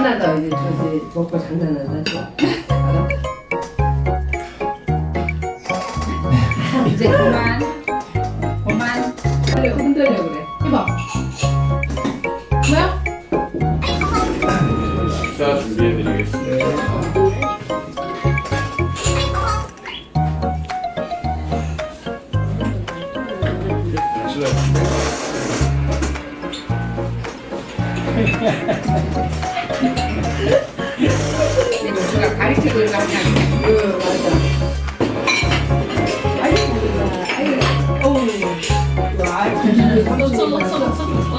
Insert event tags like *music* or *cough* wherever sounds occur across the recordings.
더 이제 저기 먹고 장난한다 또. 알아? 이제 그만. 그만. 그래 흔들려 그래. 해봐. 뭐야? 식사 준비해드리겠습니다. *laughs* 우리가 가르치고 그냥. 응 맞아. 아이고 어우. 와.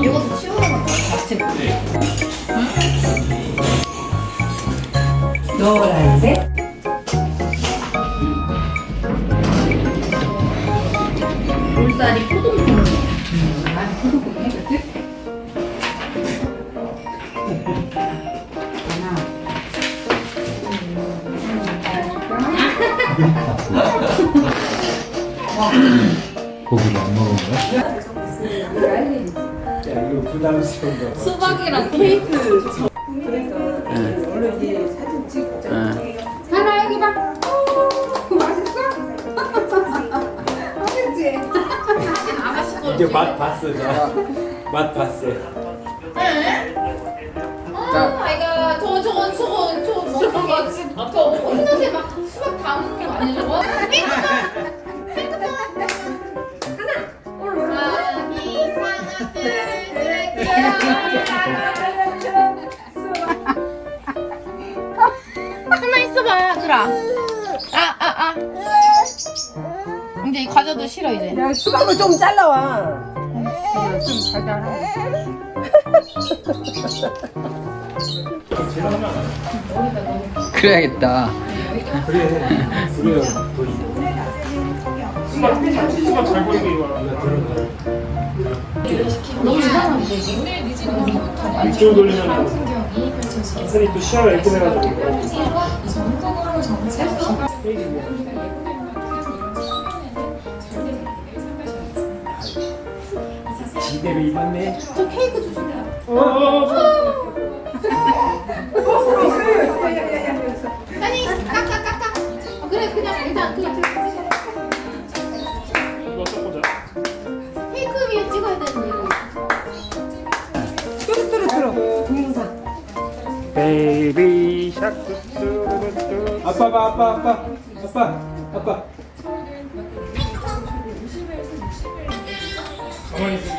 이것도 치우는 거 같이. 노란색. 물살이 포동포동. 아 구독 해줬지? 고기를 안 먹은 거야? 야 이거 부담스러운 거. 수박이랑 케이크. 그러니까 원래 이제 사진 찍자. 하나 여기 봐. 그거 맛있어? 맛있지? 아가씨 거. 이제 맛 봤어 나. 맛 봤어. 어, 아이가 저거 저거 저거 저거 먹는 거 저거 흰옷에 막 수박 담는 거 아니야 저거? 있어봐 그라 아아 아 이제 이 과자도 싫어 이제 야 수박을 좀 잘라와. 좀 달달해 그래야겠다. 그래. 그래요. 수박 잘 보이게 이거. 이쪽으로 돌리면 선생님 또 시야가 돼가지고 지대로 입었네. 아니 깎아깎아 그래 그냥 일단 그냥 이거 섞어자. 케이크 위에 찍어야 되는데 뚜루뚜루뚜루 동영상. 베이비 샤크. 아빠 봐 아빠 아빠 아빠 아빠. 가만히. 잘했어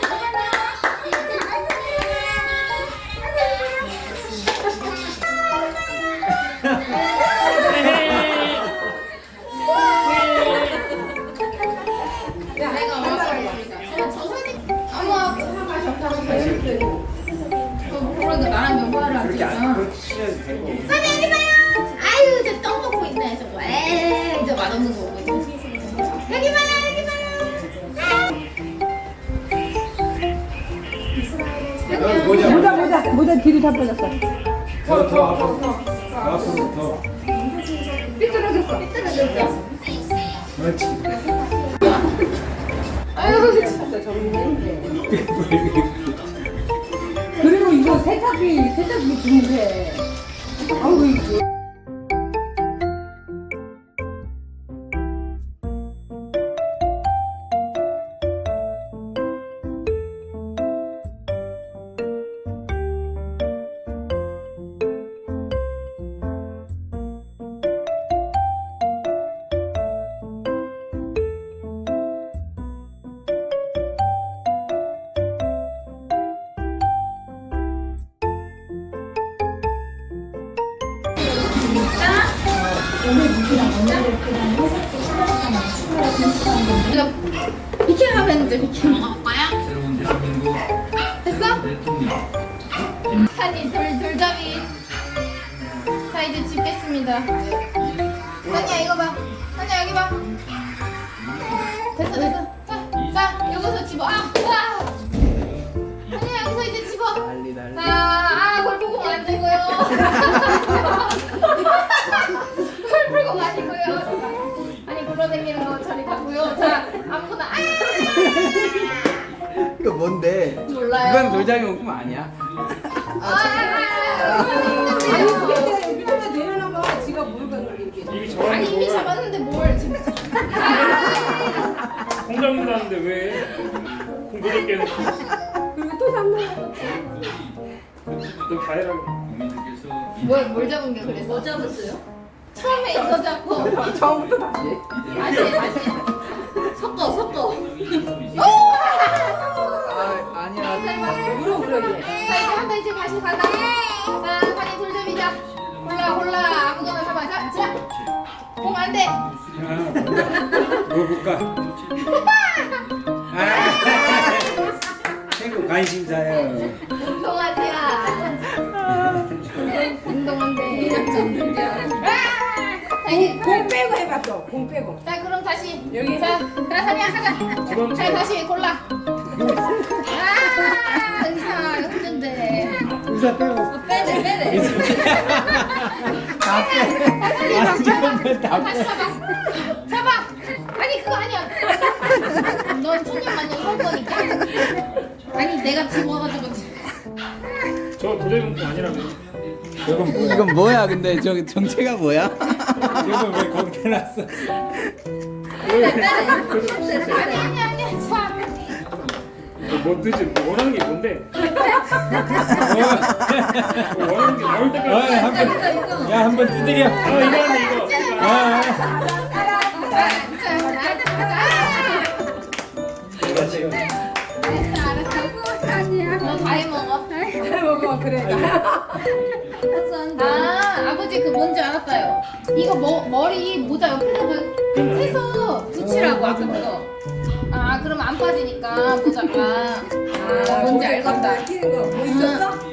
그러니까 나랑 연관을 안 그렇게 찍잖아 안 그렇게. 사진 이리 봐요 아유 저 떡 먹고 있네 저거 에이 저 맛없는 거 보고 있네 여기 봐요 여기 봐요 어, 모자 모자 모자 모자 뒤로 다 빠졌어. 더더 앞으로 앞으로 더. 삐뚤어졌어 삐뚤어졌어 그렇지. 아유 그리고 이거 세탁기 세탁기 주는데. 아우 이거. 이거 비킹 하면 이제 비킹 먹을 거야? 됐어? 돌 돌잡이. 자 이제 집겠습니다. 산이야 이거 봐. 산이야 여기 봐. 됐어 됐어. 자, 자 여기서 집어. 아, 아. 아무거나. 아 이거 뭔데? 몰라요. 이건 돌장이 용품 아니야? 아, 밑에 밑에다 내려놔봐. 지가 물건을 이렇게. 이미 아니 잡았는데 이미 뭘 잡았는데 뭘 지금? 공 잡는다는데 왜 공부를 깨는 그리고 또 잡는 너다 해라 뭘, 뭘 잡은 게 그래서? 뭐 잡았어요? 처음에 이거 잡고 처음부터 다시. 다시 다시 섞어 섞어. 아, 아니야. 물어 얘. 자 이제 한다 이제 다시 간다. 자 빨리 돌잡이자. 골라 골라 아무거나 잡아. 자, 자. 공안 돼. 뭐 볼까? 아, 최고 관심사요. 운동하지야. 운동한데. 아! 자 이제 공 빼고 해봐 또. 공 빼고. 자 그럼 다시 여기. 자 그래 사냥 하자. 자 다시 골라. 아 의사 힘든데. 의사 빼고. 어, 빼네 빼네. *laughs* 다시 잡아. 다시 잡아. 잡아. 아니 그거 아니야. 넌 천년만년 살 거니까. 아니 내가 집어가지고. 저 도저히 이건 뭐야? 이건 뭐야? 근데 저 정체가 뭐야? 이건 왜 거기 해놨어? 아니 아니 아니 자. 뭐 뜨지 뭐 원하는 게 뭔데 뭐 원하는 게 나올 어, 때까지 한번, 야, 한 번 두드려. 아 이거 하네 이거 이거. 아, 그래. 아 아버지 그 뭔지 알았다요. 이거 머, 머리 모자 옆에다가 그 해서 붙이라고 아까 그거. 아 그럼 안 빠지니까 모자가. 아 뭔지 알겠다. 끼는 거뭐 있었어?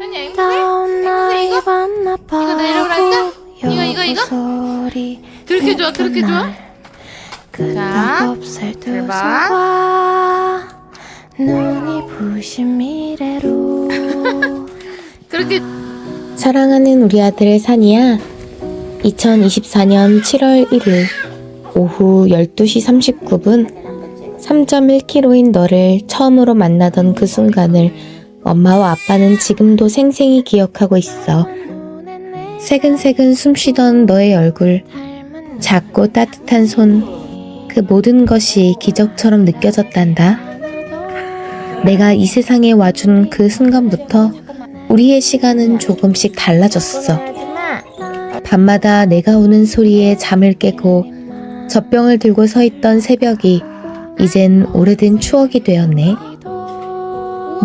아니야, 앵무새? 나이 이거? 이거 내려오랄까? 이거, 이거, 이거? 소리 그렇게 좋아 그렇게 좋아? 봐. 두서와 눈이 부신 미래로 *laughs* 그렇게 사랑하는 우리 아들 산이야. 2024년 7월 1일 오후 12시 39분 3.1km인 너를 처음으로 만나던 그 순간을 엄마와 아빠는 지금도 생생히 기억하고 있어. 새근새근 숨쉬던 너의 얼굴, 작고 따뜻한 손, 그 모든 것이 기적처럼 느껴졌단다. 내가 이 세상에 와준 그 순간부터 우리의 시간은 조금씩 달라졌어. 밤마다 내가 우는 소리에 잠을 깨고 젖병을 들고 서 있던 새벽이 이젠 오래된 추억이 되었네.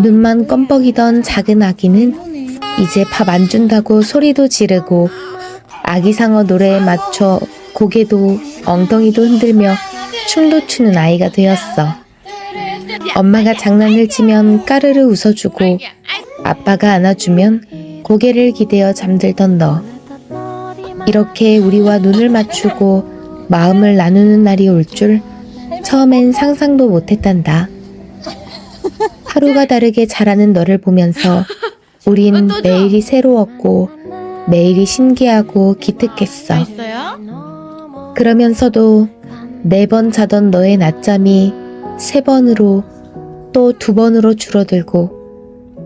눈만 껌뻑이던 작은 아기는 이제 밥 안 준다고 소리도 지르고 아기 상어 노래에 맞춰 고개도 엉덩이도 흔들며 춤도 추는 아이가 되었어. 엄마가 장난을 치면 까르르 웃어주고 아빠가 안아주면 고개를 기대어 잠들던 너. 이렇게 우리와 눈을 맞추고 마음을 나누는 날이 올 줄 처음엔 상상도 못했단다. 하루가 다르게 자라는 너를 보면서 *laughs* 우린 또 줘. 매일이 새로웠고 매일이 신기하고 기특했어. 있어요? 그러면서도 네 번 자던 너의 낮잠이 세 번으로 또 두 번으로 줄어들고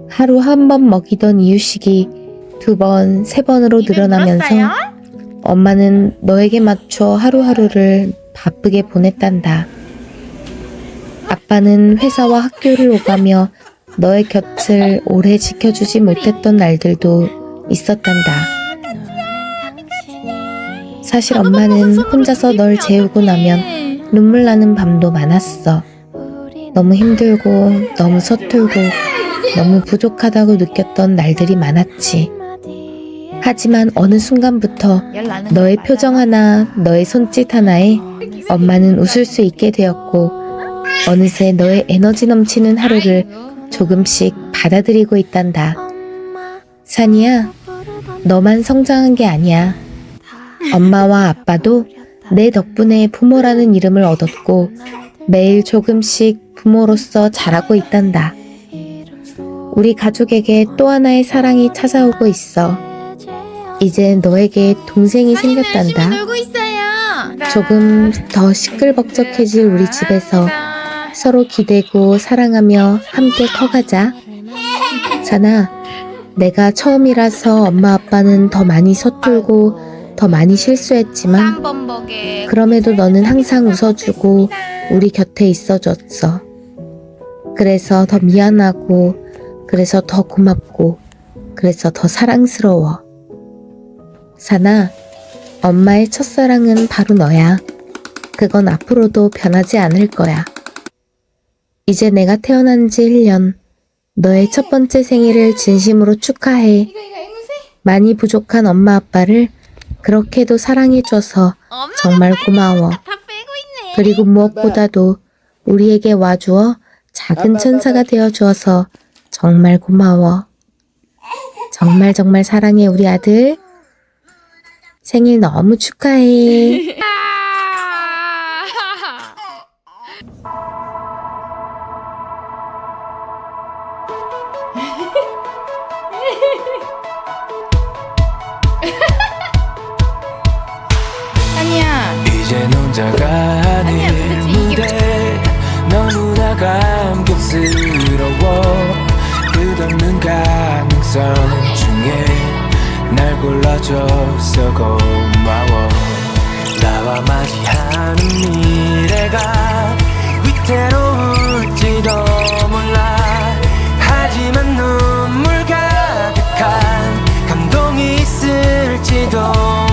하루 한 번 먹이던 이유식이 두 번, 세 번으로 늘어나면서 엄마는 너에게 맞춰 하루하루를 바쁘게 보냈단다. 아빠는 회사와 학교를 오가며 너의 곁을 오래 지켜주지 못했던 날들도 있었단다. 사실 엄마는 혼자서 널 재우고 나면 눈물 나는 밤도 많았어. 너무 힘들고, 너무 서툴고, 너무 부족하다고 느꼈던 날들이 많았지. 하지만 어느 순간부터 너의 표정 하나, 너의 손짓 하나에 엄마는 웃을 수 있게 되었고, 어느새 너의 에너지 넘치는 하루를 조금씩 받아들이고 있단다. 산이야, 너만 성장한 게 아니야. 엄마와 아빠도 내 덕분에 부모라는 이름을 얻었고, 매일 조금씩 부모로서 자라고 있단다. 우리 가족에게 또 하나의 사랑이 찾아오고 있어. 이제 너에게 동생이 생겼단다. 조금 더 시끌벅적해질 우리 집에서 서로 기대고 사랑하며 함께 커가자. 사나, 내가 처음이라서 엄마 아빠는 더 많이 서툴고 더 많이 실수했지만. 그럼에도 너는 항상 웃어주고 우리 곁에 있어줬어. 그래서 더 미안하고, 그래서 더 고맙고, 그래서 더 사랑스러워. 사나, 엄마의 첫사랑은 바로 너야. 그건 앞으로도 변하지 않을 거야. 이제 내가 태어난 지 1년, 너의 첫 번째 생일을 진심으로 축하해. 많이 부족한 엄마 아빠를 그렇게도 사랑해줘서 정말 고마워. 그리고 무엇보다도 우리에게 와주어 작은 천사가 되어 주어서 정말 고마워. 정말 정말 사랑해 우리 아들. 생일 너무 축하해. *laughs* 혼자가 이게 무대. 너무나 감격스러워. 끝없는 가능성 중에 날 골라줘서 고마워. 나와 맞이하는 미래가 위태로울지도 몰라. 하지만 눈물 가득한 감동이 있을지도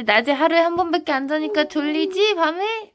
이제 낮에 하루에 한 번밖에 안 자니까 졸리지 밤에?